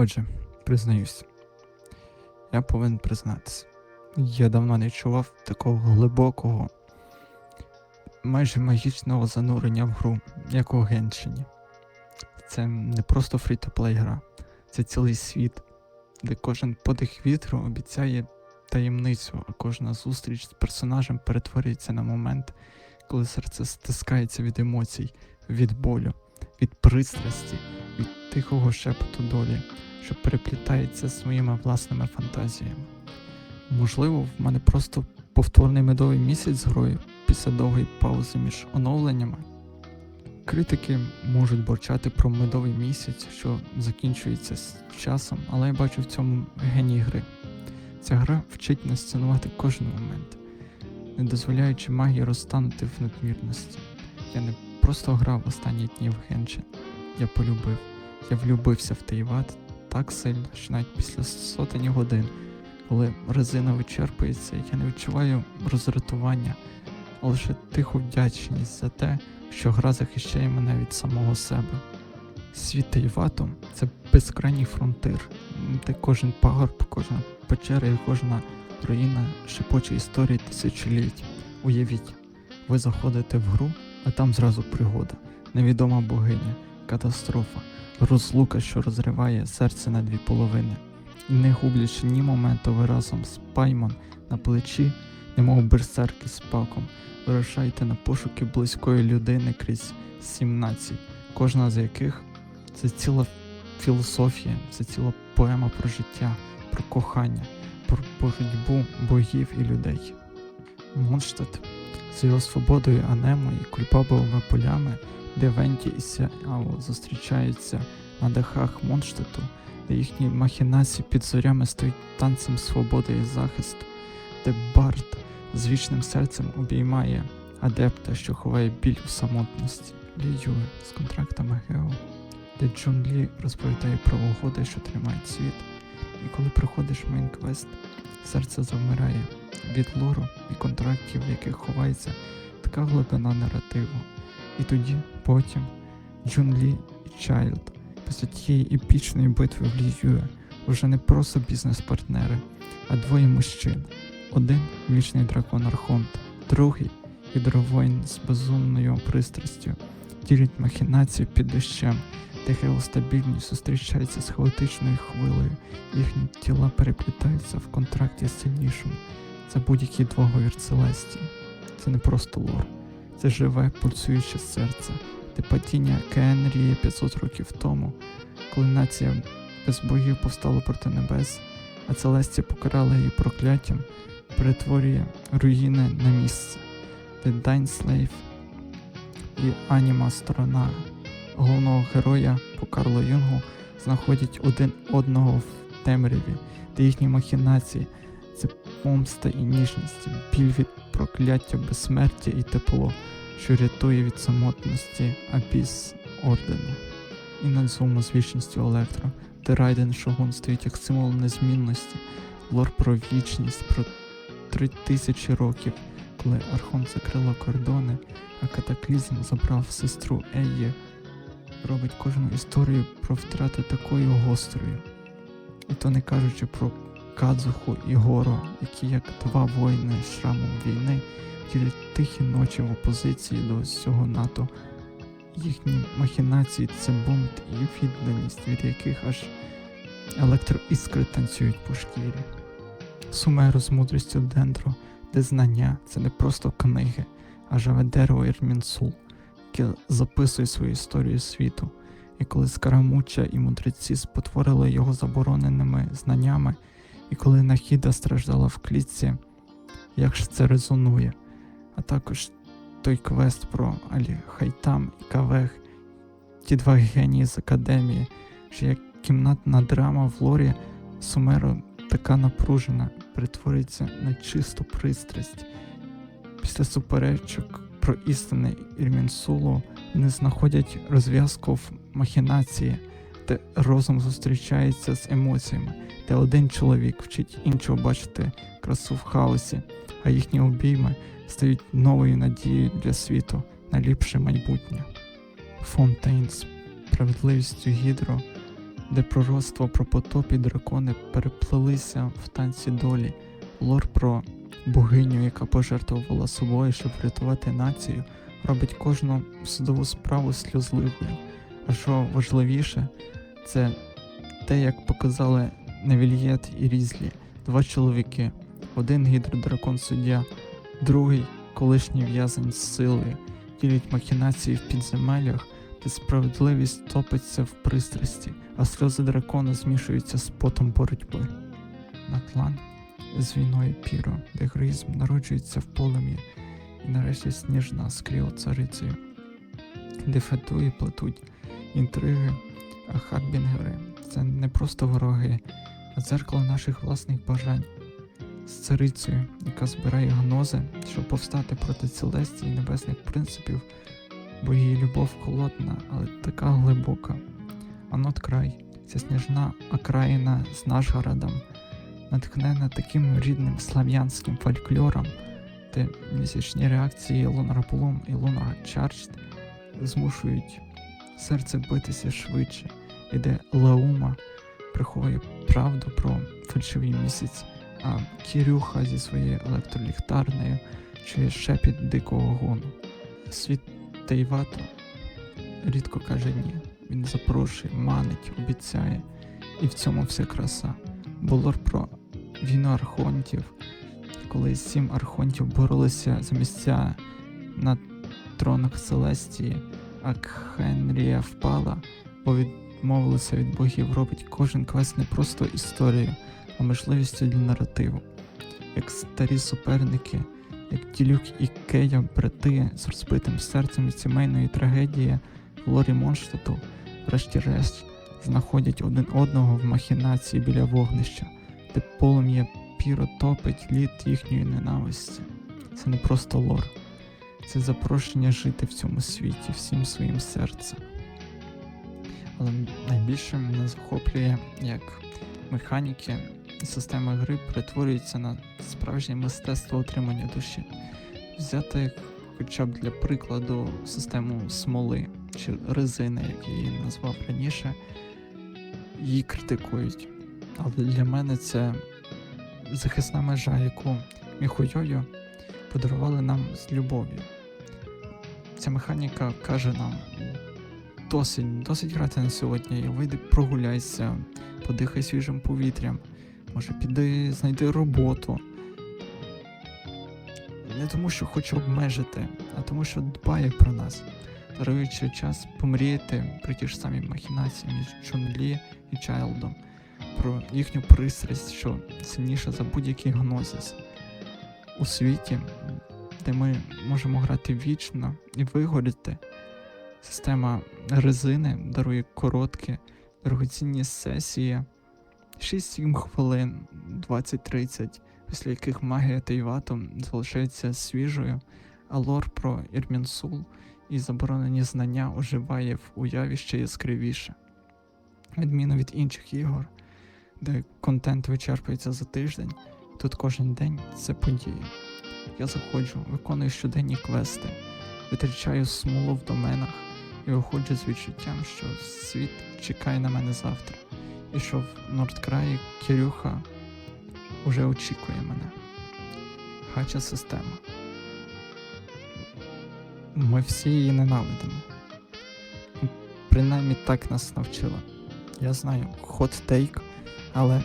Отже, признаюсь, я повинен признатися. Я давно не відчував такого глибокого, майже магічного занурення в гру, як у Геншині. Це не просто фрі-то-плей гра, це цілий світ, де кожен подих вітру обіцяє таємницю, а кожна зустріч з персонажем перетворюється на момент, коли серце стискається від емоцій, від болю, від пристрасті, від тихого шепоту долі, що переплітається з своїми власними фантазіями. Можливо, в мене просто повторний медовий місяць з грою після довгої паузи між оновленнями. Критики можуть борчати про медовий місяць, що закінчується з часом, але я бачу в цьому геній гри. Ця гра вчить нас цінувати кожен момент, не дозволяючи магії розтанути в надмірності. Я не просто грав останні дні в Геншин, я полюбив. Я влюбився в Тейват так сильно, що навіть після сотень годин, коли резина вичерпується, я не відчуваю роздратування, а лише тиху вдячність за те, що гра захищає мене від самого себе. Світ Тейвату – це безкрайній фронтир, де кожен пагорб, кожна печера і кожна руїна шепоче історії тисячоліть. Уявіть, ви заходите в гру, а там зразу пригода, невідома богиня, катастрофа, розлука, що розриває серце на дві половини. І не гублячи ні моменту, ви разом з Паймон на плечі, немов берсерки з паком, вирушаєте на пошуки близької людини крізь сім націй, кожна з яких це ціла філософія, це ціла поема про життя, про кохання, про боротьбу богів і людей. Монштадт з його свободою Анемо і кульпабовими полями, де Венті і Сяо зустрічаються на дахах Монштадту, де їхні махінації під зорями стають танцем свободи і захисту, де Барт з вічним серцем обіймає адепта, що ховає біль у самотності, Лі Юе з контрактами Гео, де Джун Лі розповідає про угоди, що тримають світ. І коли приходиш в мейн-квест, серце завмирає від лору і контрактів, в яких ховається така глибина наративу. І тоді, потім, Джун Лі і Чайлд після тієї епічної битви в Лі Юе вже не просто бізнес-партнери, а двоє мужчин. Один вічний дракон Архонт, другий гідровоїн з безумною пристрастю, ділять махінацію під дощем, де геостабільність зустрічається з хаотичною хвилею, їхні тіла переплітаються в контракті з сильнішим. Це будь-який договір Целестії. Це не просто лор, це живе пульсуюче серце, де падіння Кенрії 500 років тому, коли нація без богів повстала проти небес, а Целестія покарала її прокляттям, перетворює руїни на місце, де Дайнслейв і аніма сторона. Головного героя по Карлу Юнгу знаходять один одного в темряві, де їхні махінації помста і ніжність, біль від прокляття, безсмертя і тепло, що рятує від самотності Абіс Ордену. І Надзума з вічністю Електро, де Райден Шогун стоїть як символ незмінності, лор про вічність, про три тисячі років, коли Архон закрила кордони, а катаклізм забрав сестру Еї, робить кожну історію про втрати такою гострою. І то не кажучи про Кадзуху і Горо, які як два воїни з шрамом війни ділять тихі ночі в опозиції до всього НАТО. Їхні махінації це бунт і відданість, від яких аж електроіскри танцюють по шкірі. Сумеру з мудрістю Дендро, де знання це не просто книги, а живе дерево Ірмінсул, яке записує свою історію світу. І коли Скарамуча і мудреці спотворили його забороненими знаннями, і коли Нахіда страждала в клітці, як ж це резонує, а також той квест про Алі Хайтам і Кавех, ті два генії з академії, що як кімнатна драма в лорі Сумеру така напружена, перетворюється на чисту пристрасть. Після суперечок про істини Ірмінсулу вони знаходять розв'язку в махінації, де розум зустрічається з емоціями, де один чоловік вчить іншого бачити красу в хаосі, а їхні обійми стають новою надією для світу на ліпше майбутнє. Фонтейн з справедливістю Гідро де пророцтво про потоп і дракони переплелися в танці долі, лор про богиню, яка пожертвувала собою, щоб врятувати націю, робить кожну судову справу сльозливою. А що важливіше, це те, як показали Невільєт і Різлі, два чоловіки, один гідродракон суддя, другий колишній в'язень з силою, ділять махінації в підземеллях, де справедливість топиться в пристрасті, а сльози дракона змішуються з потом боротьби. Натлан з війною Піро, де героїзм народжується в полум'ї, і нарешті сніжна з царицею, де фетуї плетуть інтриги, а хатбінгери це не просто вороги, дзеркало наших власних бажань. З царицею, яка збирає гнози, щоб повстати проти Целестії небесних принципів, бо її любов холодна, але така глибока. А нот край, ця сніжна окраїна з Нашгородом, натхнена таким рідним слав'янським фольклором, де місячні реакції Лунара Блум і Лунара Чарчд змушують серце битися швидше, і де Лаума приховує правду про фальшивий місяць, а Кірюха зі своєю електроліхтарнею чує шепіт дикого гону. Світ Тейвато рідко каже ні. Він запрошує, манить, обіцяє, і в цьому вся краса. Було про війну архонтів, коли сім архонтів боролися за місця на тронах Селестії, а Хенрія впала, бо відмовилися від богів, робить кожен квест не просто історією, а можливістю для наративу. Як старі суперники, як Тілюк і Кея, брати з розбитим серцем від сімейної трагедії лорі Монштату, врешті-решт, знаходять один одного в махінації біля вогнища, де полум'я піро топить лід їхньої ненависті. Це не просто лор, це запрошення жити в цьому світі всім своїм серцем. Але найбільше мене захоплює, як механіки і система гри перетворюються на справжнє мистецтво отримання душі. Взяти хоча б для прикладу систему смоли чи резини, як я її назвав раніше, її критикують. Але для мене це захисна межа, яку Міхойою подарували нам з любов'ю. Ця механіка каже нам: досить, досить грати на сьогодні, вийди прогуляйся, подихай свіжим повітрям, може піди знайди роботу. Не тому, що хоче обмежити, а тому, що дбає про нас, даруючи час помріяти про ті ж самі махінації між Чунлі і Чайлдом, про їхню пристрасть, що сильніша за будь-який гнозис у світі, де ми можемо грати вічно і вигоріти. Система резини дарує короткі, дорогоцінні сесії, 6-7 хвилин, 20-30, після яких магія Тейвату залишається свіжою, а лор про Ірмінсул і заборонені знання оживає в уяві ще яскравіше. Відміну від інших ігор, де контент вичерпується за тиждень, тут кожен день це подія. Я заходжу, виконую щоденні квести, витрачаю смолу в доменах і виходжу з відчуттям, що світ чекає на мене завтра, і що в Нордкраї Кирюха уже очікує мене. Хача система. Ми всі її ненавидимо. Принаймні так нас навчила. Я знаю, hot take, але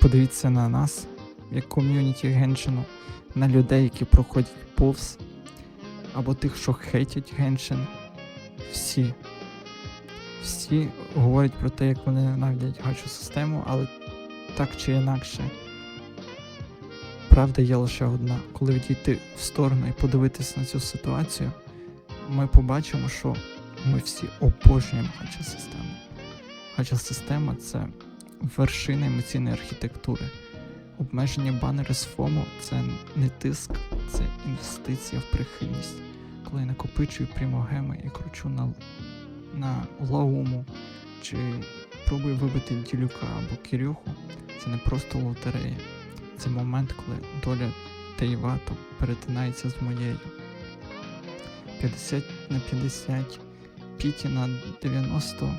подивіться на нас, як ком'юніті Геншину, на людей, які проходять повз, або тих, що хейтять Геншин. Всі. Всі говорять про те, як вони ненавидять гачу систему, але так чи інакше. Правда є лише одна. Коли відійти в сторону і подивитися на цю ситуацію, ми побачимо, що ми всі обожнюємо гача систему. Гача система це вершина емоційної архітектури. Обмеження банери з ФОМО це не тиск, це інвестиція в прихильність. Коли я накопичую прямогеми і кручу на, на лауму чи пробую вибити ділюка або кірюху, це не просто лотерея. Це момент, коли доля Тейвату перетинається з моєю. 50 на 50, Піті на 90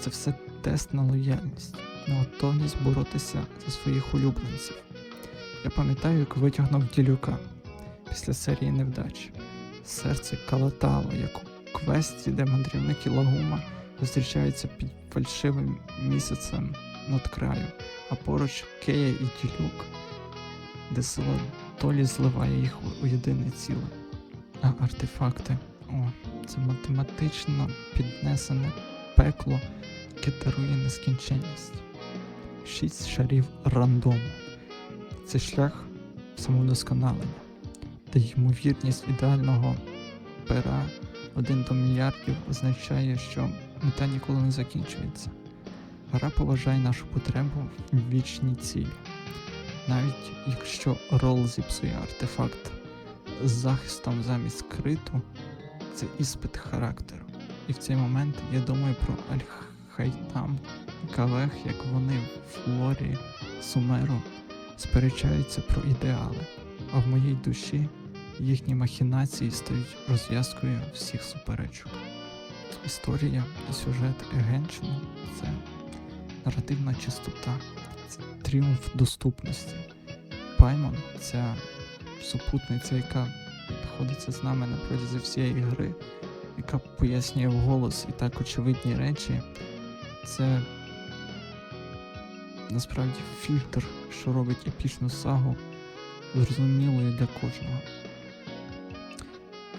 це все тест на лояльність, на готовність боротися за своїх улюбленців. Я пам'ятаю, як витягнув ділюка після серії невдач. Серце калатало, як у квесті, де мандрівник і лагума зустрічаються під фальшивим місяцем над краю, а поруч Кея і Ділюк, де сила долі зливає їх у єдине ціле. А артефакти о, це математично піднесене пекло, яке дарує нескінченність. Шість шарів рандому. Це шлях самовдосконалення, де ймовірність ідеального пера один до мільярдів означає, що мета ніколи не закінчується. Гра поважає нашу потребу в вічній цілі. Навіть якщо рол зіпсує артефакт з захистом замість криту, це іспит характеру. І в цей момент я думаю про Аль-Хайтам і Кавех, як вони в лорі Сумеру сперечаються про ідеали, а в моїй душі їхні махінації стають розв'язкою всіх суперечок. Історія і сюжет Егенщини це наративна чистота, це тріумф доступності. Паймон ця супутниця, яка знаходиться з нами на протязі всієї гри, яка пояснює вголос і так очевидні речі, це насправді фільтр, що робить епічну сагу зрозумілою для кожного.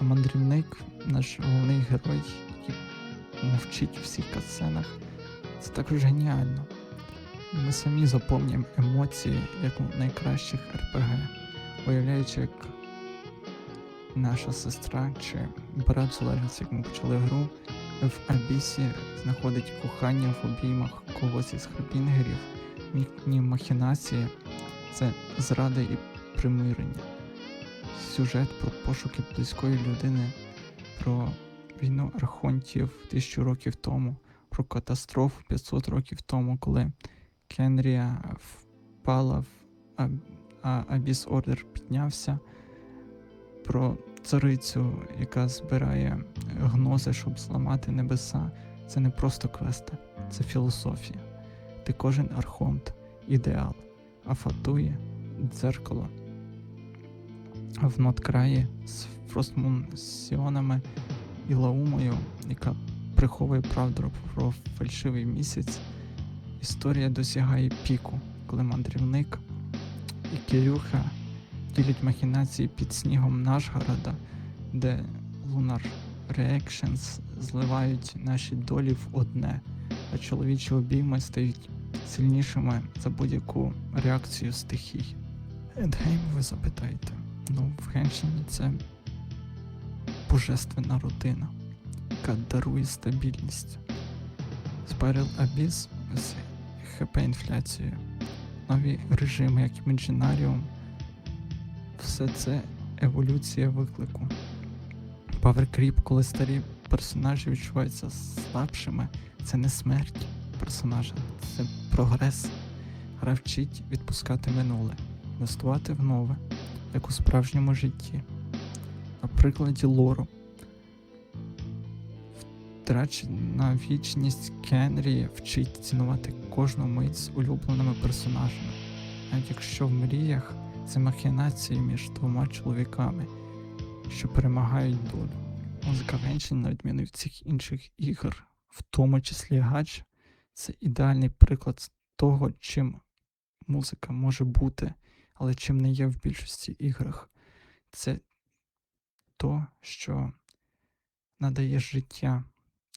А мандрівник, наш головний герой, який мовчить у всіх катсценах, це також геніально. Ми самі заповнюємо емоції, як у найкращих РПГ, уявляючи, як наша сестра чи брат, залежить, як ми почали гру, в Абісі знаходить кохання в обіймах когось із храпінгерів, їхні махінації це зрада і примирення. Сюжет про пошуки близької людини, про війну архонтів тисячу років тому, про катастрофу 500 років тому, коли Кенрія впала в Абіс Ордер піднявся, про царицю, яка збирає гнози, щоб зламати небеса. Це не просто квести, це філософія. Ти кожен архонт ідеал, а фатує дзеркало. В ноткраї з Фростмун Сіонами і Лаумою, яка приховує правду про фальшивий місяць, історія досягає піку, коли мандрівник і Кирюха ділять махінації під снігом Нашгорода, де Lunar Reactions зливають наші долі в одне, а чоловічі обійми стають сильнішими за будь-яку реакцію стихій. Едгейм, ви запитаєте. Ну, в Геншині це божественна родина, яка дарує стабільність. Spiral Abyss з ХП-інфляцією, нові режими, як Іменджинаріум, все це еволюція виклику. Creep, коли старі персонажі відчуваються слабшими, це не смерть персонажа, це прогрес. Гра вчить відпускати минуле, інвестувати в нове, як у справжньому житті. На прикладі лору. Втрачена вічність Кенрі вчить цінувати кожну мить з улюбленими персонажами, навіть якщо в мріях це махінації між двома чоловіками, що перемагають долю. Музика Геншин, на відміну від всіх інших ігор, в тому числі Гач, це ідеальний приклад того, чим музика може бути, але чим не є в більшості іграх. Це то, що надає життя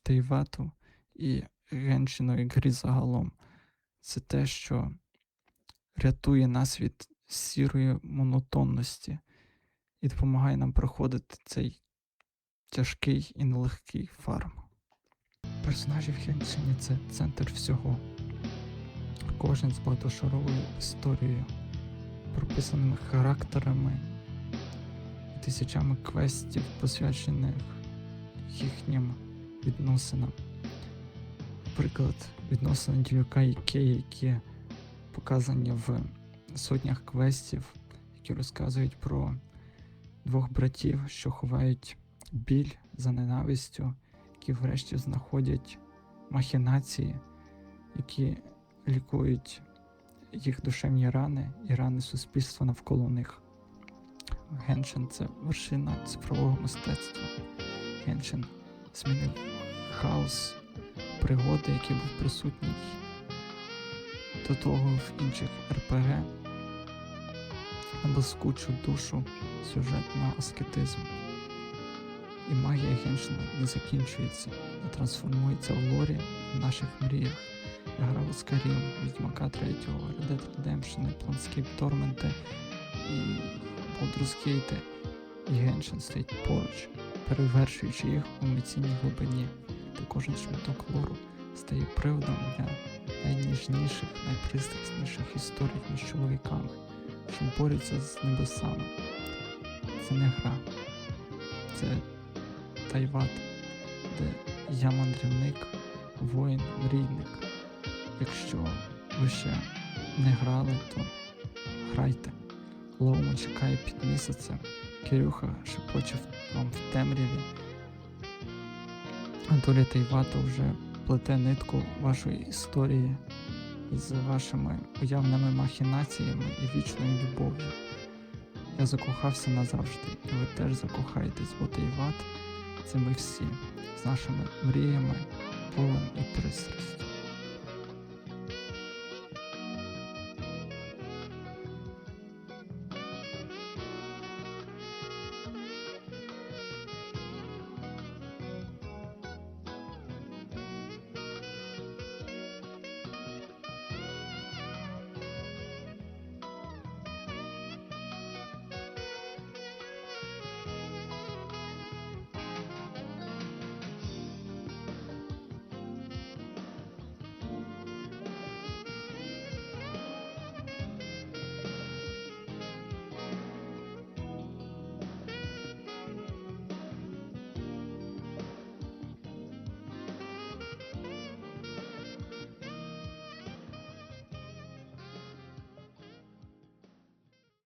Тейвату і Геншину і грі загалом. Це те, що рятує нас від сірої монотонності і допомагає нам проходити цей тяжкий і нелегкий фарм. Персонажі в Хеншині це центр всього. Кожен з багатошаровою історією, прописаними характерами і тисячами квестів, посвячених їхнім відносинам. Наприклад, відносини Ділюка і Кеї, які показані в сотнях квестів, які розказують про двох братів, що ховають біль за ненавистю, які врешті знаходять махінації, які лікують їх душевні рани і рани суспільства навколо них. Геншин це вершина цифрового мистецтва. Геншин змінив хаос пригоди, який був присутній до того в інших РПГ на блискучу душу сюжет на аскетизм. І магія Геншина не закінчується, а трансформується в лорі в наших мріях. Я грав у Skyrim, Відьмака 3, Red Dead Redemption, Planescape Torment і Baldur's Gate. І Геншин стоїть поруч, перевершуючи їх у емоційній глибині, де кожен шматок лору стає приводом для найніжніших, найпристрасніших історій між чоловіками, що борються з небесами. Це не гра, це Тайват, де я мандрівник, воїн, мрійник. Якщо ви ще не грали, то грайте. Лоума чекає під місяцем, Кирюха шепоче вам в темряві. Анатолій Тайвато вже плете нитку вашої історії з вашими уявними махінаціями і вічною любов'ю. Я закохався назавжди, і ви теж закохаєтесь, бо Тайват це ми всі з нашими мріями, полем і пристрастю.